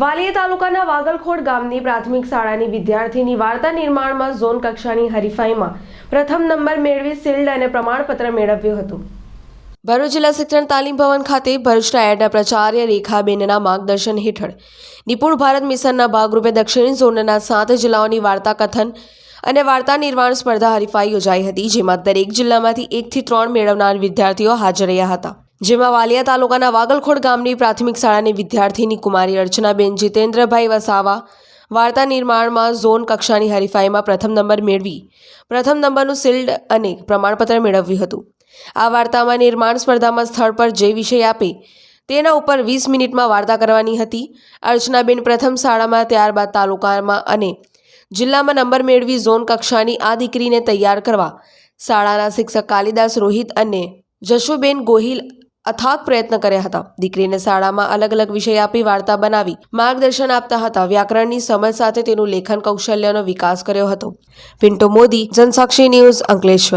વાલિયા તાલુકાના વાગલખોડ ગામની પ્રાથમિક શાળાની વિદ્યાર્થીની વાર્તા નિર્માણમાં ઝોન કક્ષાની હરીફાઈમાં પ્રથમ નંબર મેળવી શિલ્ડ અને પ્રમાણપત્ર મેળવ્યું હતું. ભરૂચ જિલ્લા શિક્ષણ તાલીમ ભવન ખાતે ભરૂચ ટાયરના પ્રાચાર્ય રેખાબેનના માર્ગદર્શન હેઠળ નિપુણ ભારત મિશનના ભાગરૂપે દક્ષિણ ઝોનના સાત જિલ્લાઓની વાર્તા કથન અને વાર્તા નિર્માણ સ્પર્ધા હરીફાઈ યોજાઈ હતી, જેમાં દરેક જિલ્લામાંથી એકથી ત્રણ મેળવનાર વિદ્યાર્થીઓ હાજર રહ્યા હતા. જેમાં વાલિયા તાલુકાના વાગલખોડ ગામની પ્રાથમિક શાળાની વિદ્યાર્થીની કુમારી અર્ચનાબેન જીતેન્દ્રભાઈ વસાવા વાર્તા નિર્માણમાં ઝોન કક્ષાની હરીફાઈમાં પ્રથમ નંબર મેળવી, પ્રથમ નંબરનું શિલ્ડ અને પ્રમાણપત્ર મેળવ્યું હતું. આ વાર્તામાં નિર્માણ સ્પર્ધામાં સ્થળ પર જે વિષય આપે તેના ઉપર વીસ મિનિટમાં વાર્તા કરવાની હતી. અર્ચનાબેન પ્રથમ શાળામાં, ત્યારબાદ તાલુકામાં અને જિલ્લામાં નંબર મેળવી ઝોન કક્ષાની આ દીકરીને તૈયાર કરવા. શાળાના શિક્ષક કાલિદાસ રોહિત અને જશુબેન ગોહિલ અથાગ પ્રયત્ન કર્યા હતા. દીકરીને શાળામાં અલગ અલગ વિષય આપી વાર્તા બનાવી, માર્ગદર્શન આપતા હતા. વ્યાકરણની સમજ સાથે તેનું લેખન કૌશલ્યનો વિકાસ કર્યો હતો. પિન્ટો મોદી, જનસાક્ષી ન્યૂઝ અંકલેશ્વર.